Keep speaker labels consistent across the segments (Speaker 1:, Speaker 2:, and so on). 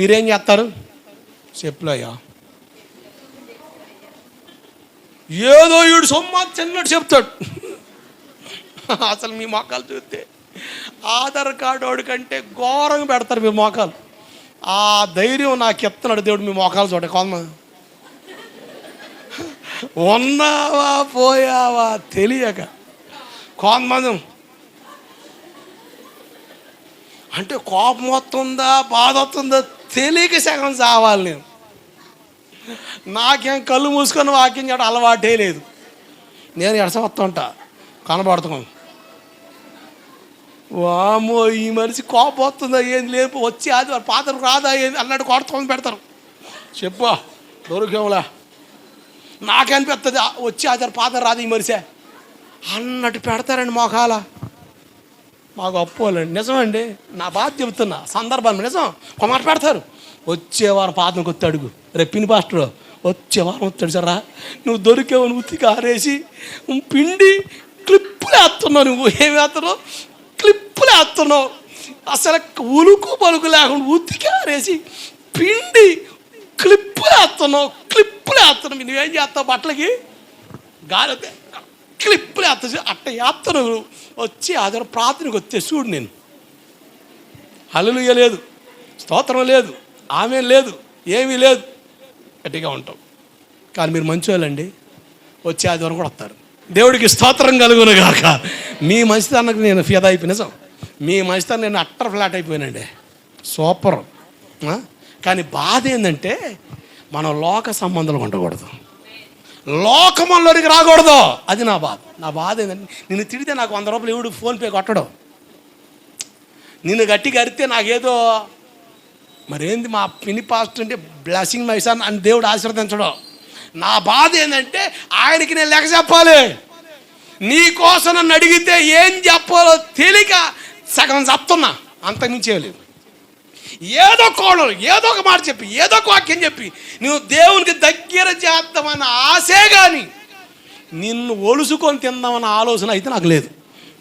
Speaker 1: మీరేం చేస్తారు? చెప్పులయ్యా. ఏదో ఈడు సొమ్మ చిన్నట్టు చెప్తాడు. అసలు మీ మొక్కలు చూస్తే ఆధార్ కార్డు వాడి కంటే ఘోరంగా పెడతారు మీ మోకాలు. ఆ ధైర్యం నాకు ఎత్తనాడు దేవుడు మీ మోకాలు చూడ కొంత ఉన్నావా పోయావా తెలియక కొంతమంది అంటే కోపం వస్తుందా బాధ వస్తుందా? తెలియక సగం చావాలి నేను. నాకేం కళ్ళు మూసుకొని వాక్యం చేయడం అలవాటే లేదు. నేను ఎడస వస్తుంటా కనబడుతున్నాను వామో ఈ మనిషి కోపం వస్తుందా ఏం లేపు వచ్చి అది పాత్ర రాదా ఏంది? అన్నట్టు కొడతామని పెడతారు. చెప్పు దొరికేములా? నాకనిపిస్తుంది వచ్చి అది పాత్ర రాదు ఈ మనిషే. అన్నట్టు పెడతారండి మోకాల. మాకు అప్పుకోవాలండి నిజమండి? నా బాధ చెబుతున్నా. సందర్భాన్ని నిజం? కొమాట పెడతారు. వచ్చేవారం పాదం కొత్త అడుగు. రెప్పిని పాస్టర్ వచ్చే వారం వస్తాడు సరా నువ్వు దొరికేవు నువ్వు ఉతికి ఆరేసి పిండి క్లిప్పులు వేస్తున్నావు నువ్వు. ఏమి వేస్తున్నావు? క్లిప్పులు వేస్తున్నావు. అసలు ఉలుకు పలుకు లేకుండా ఉతికి ఆరేసి పిండి క్లిప్పులు వేస్తున్నావు. క్లిప్పులు వేస్తున్నావు. నువ్వేం చేస్తావు బట్టలకి? గాలి క్లిప్పులు అత్త అట్ట యాత్ర వచ్చి అదొక ప్రార్థనకు వచ్చే చూడు నేను. హల్లుయ లేదు. స్తోత్రం లేదు. ఆమె లేదు. ఏమీ లేదు. గట్టిగా ఉంటాం. కానీ మీరు మంచివాళ్ళండి వచ్చే ఆదివారం కూడా వస్తారు. దేవుడికి స్తోత్రం కలుగును గాక. మీ మంచితనానికి నేను ఫిదా అయిపోయిన నిజం. మీ మంచితనం నేను అట్టర్ ఫ్లాట్ అయిపోయానండి. సూపర్. కానీ బాధ ఏంటంటే మనం లోక సంబంధాలు ఉండకూడదు. లోకమంలోనికి రాకూడదు. అది నా బాధ. నా బాధ ఏంటంటే నిన్ను తిడితే నాకు వంద రూపాయలు ఎవడు ఫోన్పే కొట్టడం. నిన్ను గట్టిగా అరితే నాకేదో మరేంది మా పిని పాస్ట్ అంటే బ్లెస్సింగ్ మై సన్ అని దేవుడు ఆశీర్వదించడం. నా బాధ ఏంటంటే ఆయనకి నేను లెక్క చెప్పాలి. నీ కోసం నన్ను అడిగితే ఏం చెప్పాలో తెలియక సగం చెప్తున్నా. అంతకుమించే లేదు. ఏదో కోణం ఏదో ఒక మాట చెప్పి ఏదో ఒక వాక్యం చెప్పి నువ్వు దేవునికి దగ్గర చేద్దామన్న ఆశే కానీ నిన్ను ఒలుసుకొని తిందామన్న ఆలోచన అయితే నాకు లేదు.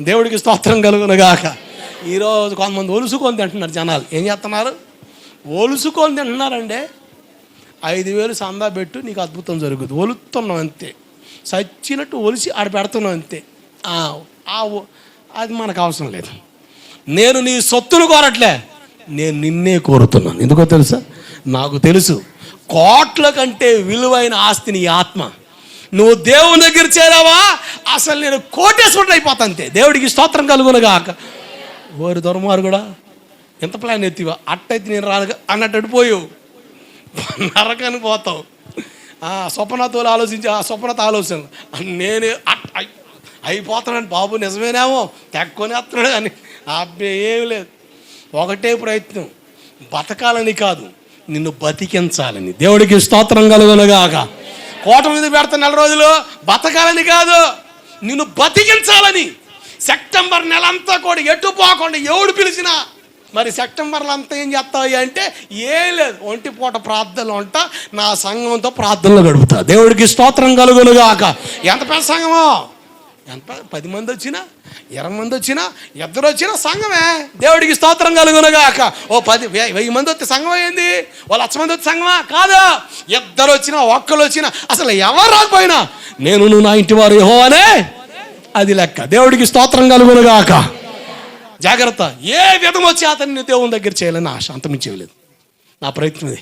Speaker 1: దేవుడికి స్తోత్రం కలుగునుగాక ఈరోజు కొంతమంది ఒలుసుకొని తింటున్నారు జనాలు. ఏం చేస్తున్నారు? ఒలుసుకొని తింటున్నారండి ఐదు వేలు సందా పెట్టు నీకు అద్భుతం జరుగుతుంది. ఒలుతున్నాం అంతే. చచ్చినట్టు ఒలిసి ఆడ పెడుతున్నాం అంతే. ఆ, అది మనకు అవసరం లేదు. నేను నీ సొత్తును కోరట్లే. నేను నిన్నే కోరుతున్నాను. ఎందుకో తెలుసా? నాకు తెలుసు. కోట్ల కంటే విలువైన ఆస్తి నీ ఆత్మ. నువ్వు దేవుని దగ్గర చేరావా? అసలు నేను కోటేశ్వరుడు అయిపోతా అంతే. దేవుడికి స్తోత్రం కలుగునగాక ఓరి దొరమారు కూడా ఎంత ప్లాన్ ఎత్తివా? అట్టయితే నేను రాను అన్నట్టు పోయావు నరకని పోతావు. ఆ స్వప్నతో ఆలోచించి ఆ స్వప్నత ఆలోచన. నేను అట్- బాబు నిజమేనేమో. తెక్కొని వస్తున్నాడు అని అబ్బే ఏమి లేదు. ఒకటే ప్రయత్నం. బతకాలని కాదు నిన్ను బతికించాలని. దేవుడికి స్తోత్రం కలుగునగాక. కోట మీద పెడతా నెల రోజులు బతకాలని కాదు నిన్ను బతికించాలని. సెప్టెంబర్ నెల అంతా కూడా ఎటు పోకుండా ఎవడు పిలిచినా మరి సెప్టెంబర్లో అంతా ఏం చేస్తావు అంటే ఏం లేదు ఒంటి పూట ప్రార్థనలు ఉంటా నా సంఘంతో ప్రార్థనలు గడుపుతా. దేవుడికి స్తోత్రం కలుగునుగాక. ఎంత పెద్ద సంఘమో? ఎంత? పది మంది వచ్చినా? ఇరవై మంది వచ్చినా? ఇద్దరు వచ్చినా? సంఘమే. దేవుడికి స్తోత్రం కలుగునగాక. ఓ పది వెయ్యి మంది వస్తే సంఘం అయింది ఓ లక్ష మంది వస్తే సంఘమా? కాదు. ఇద్దరు వచ్చినా ఒక్కరు వచ్చినా అసలు ఎవరు రాకపోయినా? నేను నువ్వు నా ఇంటి వారు యెహోవా అనే అది లెక్క. దేవుడికి స్తోత్రం కలుగునగాక. జాగ్రత్త. ఏ విధం వచ్చి అతన్ని దేవుని దగ్గర చేయాలని ఆశ? అంతమించేయలేదు నా ప్రయత్నం ఇది.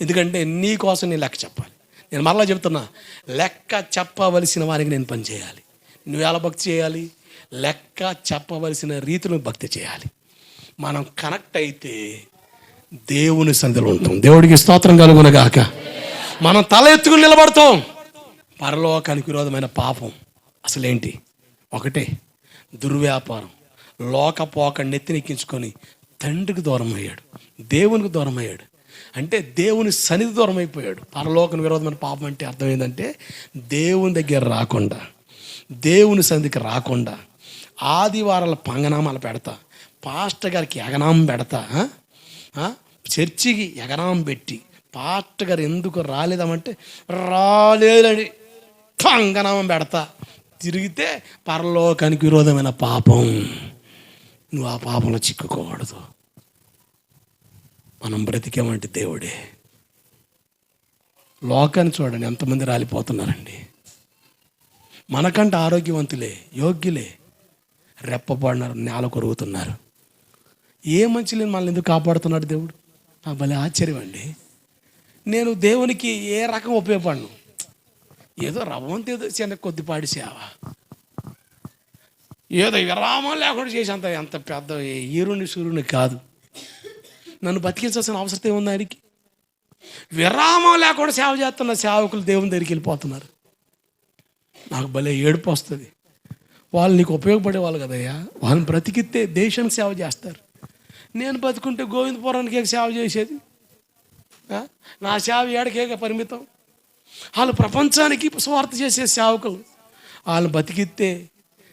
Speaker 1: ఎందుకంటే నీ కోసం నేను లెక్క చెప్పాలి. నేను మరలా చెప్తున్నా లెక్క చెప్పవలసిన వారికి నేను పని చేయాలి. నువ్వు ఎలా భక్తి చేయాలి? లెక్క చెప్పవలసిన రీతిలో భక్తి చేయాలి. మనం కనెక్ట్ అయితే దేవుని సంధిలో ఉంటాం. దేవుడికి స్తోత్రం కలుగునగాక. మనం తల ఎత్తుకుని నిలబడతాం. పరలోకానికి విరోధమైన పాపం అసలేంటి? ఒకటే దుర్వ్యాపారం. లోకపోక నెత్తినెక్కించుకొని తండ్రికి దూరం అయ్యాడు దేవునికి దూరం అయ్యాడు అంటే దేవుని సన్నిధి దూరం అయిపోయాడు పరలోకం విరోధమైన పాపం అంటే అర్థం ఏంటంటే దేవుని దగ్గర రాకుండా దేవుని సన్నిధికి రాకుండా ఆదివారాల పంగనామాలు పెడతా పాస్టర్ గారికి ఎగనామం పెడతా చర్చికి ఎగనామం పెట్టి పాస్టర్ గారు ఎందుకు రాలేదామంటే రాలేదని పంగనామం పెడతా. తిరిగితే పరలోకానికి విరోధమైన పాపం. నువ్వు ఆ పాపంలో చిక్కుకోకూడదు. మనం బ్రతికేమంటే దేవుడే. లోకాన్ని చూడండి ఎంతమంది రాలిపోతున్నారండి. మనకంటే ఆరోగ్యవంతులే యోగ్యులే. రెప్పబడినారు నేల కొరుగుతున్నారు ఏ మంచి లేని మనల్ని ఎందుకు కాపాడుతున్నాడు దేవుడు? నాకు భలే ఆశ్చర్యం అండి. నేను దేవునికి ఏ రకం ఉపయోగపడను? ఏదో రవ్వంత ఏదో చిన్న కొద్దిపాటి సేవ. ఏదో విరామం లేకుండా చేసేంత ఎంత పెద్ద ఈరుని సూర్యుని కాదు. నన్ను బతికించాల్సిన అవసరం ఏముంది ఆయనకి? విరామం లేకుండా సేవ చేస్తున్న సేవకులు దేవుని దగ్గరికి వెళ్ళిపోతున్నారు. నాకు భలే ఏడుపు వస్తుంది. వాళ్ళు నీకు ఉపయోగపడే వాళ్ళు కదయ్యా? వాళ్ళని బ్రతికితే దేశానికి సేవ చేస్తారు. నేను బతుకుంటే గోవిందపురానికి సేవ చేసేది? నా సేవ ఏడకేక పరిమితం. వాళ్ళు ప్రపంచానికి స్వార్థ చేసే సేవకులు. వాళ్ళు బతికిస్తే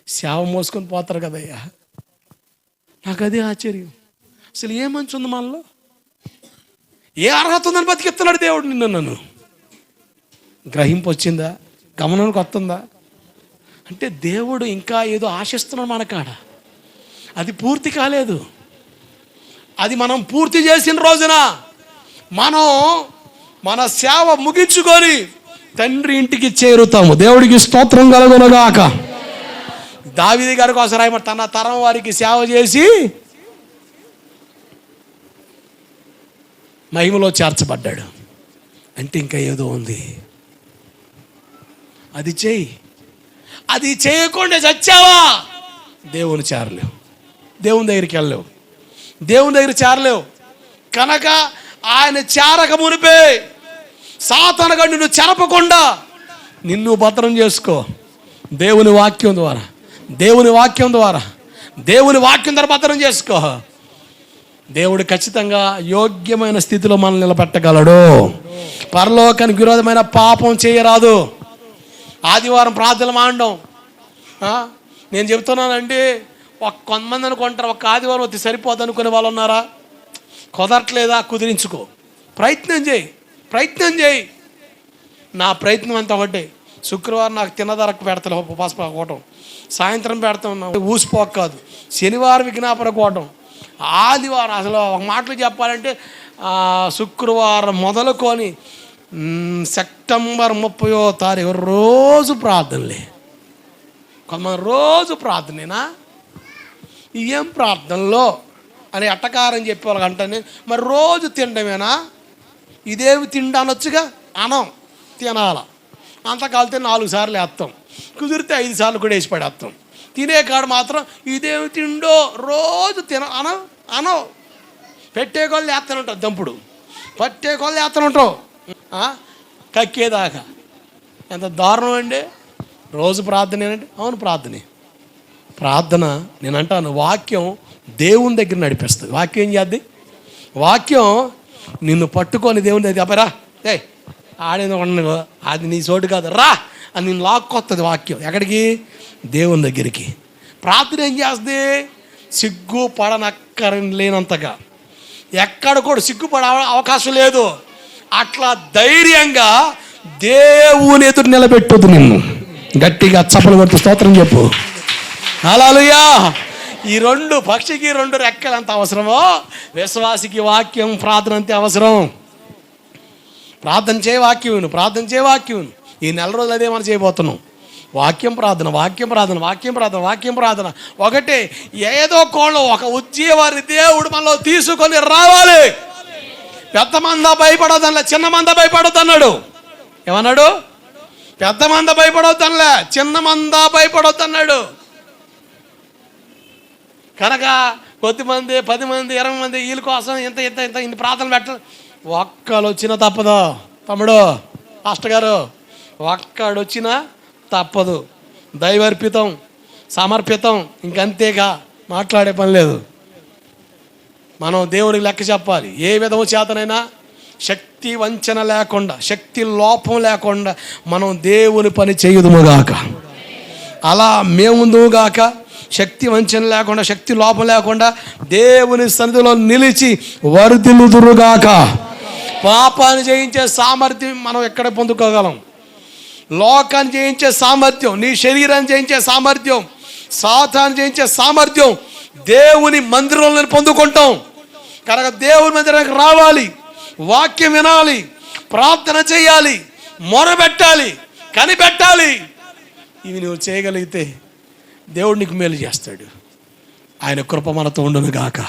Speaker 1: సేవ మోసుకొని పోతారు కదయ్యా. నాకు అదే ఆశ్చర్యం. అసలు ఏ మంచి ఉంది మనలో? ఏ అర్హత ఉందని బతికిస్తున్నాడు దేవుడు నిన్ను నన్ను? గ్రహింపు వచ్చిందా? గమనానికి వస్తుందా? అంటే దేవుడు ఇంకా ఏదో ఆశిస్తున్నాడు మనకాడ. అది పూర్తి కాలేదు. అది మనం పూర్తి చేసిన రోజున మనం మన సేవ ముగించుకొని తండ్రి ఇంటికి చేరుతాము. దేవుడికి స్తోత్రం కలగనగాక. దావిది గారి కోసం రాయమ తన తరం వారికి సేవ చేసి మహిమలో చేర్చబడ్డాడు. అంటే ఇంకా ఏదో ఉంది. అది చేయి. అది చేయకుండా చచ్చావా? దేవుని చేరలేవు. దేవుని దగ్గరికి వెళ్ళలేవు. దేవుని దగ్గర చేరలేవు. కనుక ఆయన చేరక మునిపే. సాతనగా నిన్ను చెరపకుండా నిన్ను భద్రం చేసుకో. దేవుని వాక్యం ద్వారా. దేవుని వాక్యం ద్వారా. దేవుని వాక్యం ద్వారా భద్రం చేసుకో. దేవుడు ఖచ్చితంగా యోగ్యమైన స్థితిలో మనల్ని నిలబెట్టగలడు. పరలోకానికి విరోధమైన పాపం చేయరాదు. ఆదివారం ప్రార్థనలు మాండం. నేను చెప్తున్నానండి ఒక కొంతమంది అనుకుంటారు ఒక ఆదివారం వచ్చి సరిపోదు అనుకునే వాళ్ళు ఉన్నారా? కుదరట్లేదా? కుదిరించుకో. ప్రయత్నం చేయి ప్రయత్నం చేయి. నా ప్రయత్నం అంతా ఒకటే. శుక్రవారం నాకు తిన్నదరకు పెడతలే ఉపవాస పోవటం సాయంత్రం పెడతాం ఊసిపోక కాదు. శనివారం విజ్ఞాపన కోవటం ఆదివారం అసలు ఒక మాటలు చెప్పాలంటే శుక్రవారం మొదలుకొని సెప్టెంబర్ ముప్పయో తారీఖు రోజు ప్రార్థనలే. కొంతమంది రోజు ప్రార్థనేనా? ఏం ప్రార్థనలో? అని అట్టకారం చెప్పేవాళ్ళకి అంటే మరి రోజు తినడమేనా? ఇదేమి తిండి అనొచ్చుగా? అనం. తినాల. అంత కలితే నాలుగు సార్లు వేస్తాం. కుదిరితే ఐదు సార్లు కూడా వేసి పడేస్తాం. తినే కాడ మాత్రం ఇదేమి తిండో రోజు తిన అనం అనం. పెట్టే కొళ్ళు వేస్తూనే ఉంటావు దంపుడు. పట్టే కొళ్ళు వేస్తూనే ఉంటావు కక్కేదాకా. ఎంత దారుణం అండి? రోజు ప్రార్థన ఏంటంటే అవును ప్రార్థనే. ప్రార్థన నేను అంటాను వాక్యం దేవుని దగ్గర నడిపిస్తుంది. వాక్యం ఏం చేద్ది? వాక్యం నిన్ను పట్టుకొని దేవుని దగ్గర అప్పరా ఏ ఆడేది ఉండవు అది నీ చోటు కాదు. రా! అని నేను లాక్కొస్తుంది వాక్యం. ఎక్కడికి? దేవుని దగ్గరికి. ప్రార్థన ఏం చేస్తుంది? సిగ్గు పడనక్కర లేనంతగా. ఎక్కడ కూడా సిగ్గుపడే అవకాశం లేదు. అట్లా ధైర్యంగా దేవుని ఎదురు నిలబెట్టదు నిన్ను. గట్టిగా చప్పలు కొడుతూ స్తోత్రం చెప్పు. అలాలుయా ఈ రెండు పక్షికి రెండు రెక్కలు ఎంత అవసరమో? విశ్వాసికి వాక్యం ప్రార్థన అంతే అవసరం. ప్రార్థన చేయ వాక్యం ప్రార్థన చేయ వాక్యం ఈ నెల రోజులు అదే మనం చేయబోతున్నాం. వాక్యం ప్రార్థన వాక్యం ప్రార్థన వాక్యం ప్రార్థన వాక్యం ప్రార్థన. ఒకటే ఏదో కోణం ఒక ఉద్యోగాన్ని దేవుడు మనలో తీసుకొని రావాలి. పెద్ద మంద భయపడొద్దనలే చిన్న మంద భయపడొద్దన్నాడు. ఏమన్నాడు? పెద్ద మంద భయపడొద్దనలే చిన్న మంద భయపడొద్దన్నాడు. కనుక కొద్దిమంది పది మంది ఇరవై మంది వీళ్ళ కోసం ఇంత ఇంత ఇంత ఇన్ని ప్రార్థనలు పెట్ట ఒక్కడు వచ్చినా తప్పదు. తమ్ముడు పాస్టర్ గారు ఒక్కడు వచ్చినా తప్పదు. దైవర్పితం సమర్పితం ఇంకంతేగా. మాట్లాడే పని లేదు. మనం దేవునికి లెక్క చెప్పాలి. ఏ విధము చేతనైనా శక్తి వంచన లేకుండా శక్తి లోపం లేకుండా మనం దేవుని పని చేయుదుముగాక అలా మేముందుగాక శక్తి వంచన లేకుండా శక్తి లోపం లేకుండా దేవుని సన్నిధిలో నిలిచి వరుదిలుదురుగాక పాపాన్ని జయించే సామర్థ్యం మనం ఎక్కడ పొందుకోగలం? లోకాన్ని జయించే సామర్థ్యం నీ శరీరాన్ని జయించే సామర్థ్యం సాతాన్ని జయించే సామర్థ్యం దేవుని మందిరంలో పొందుకుంటాం. కనుక దేవుని మందిరానికి రావాలి వాక్యం వినాలి ప్రార్థన చేయాలి మొరబెట్టాలి కనిపెట్టాలి. ఇవి నువ్వు చేయగలిగితే దేవుడు నీకు మేలు చేస్తాడు. ఆయన కృప మనతో ఉండును గాక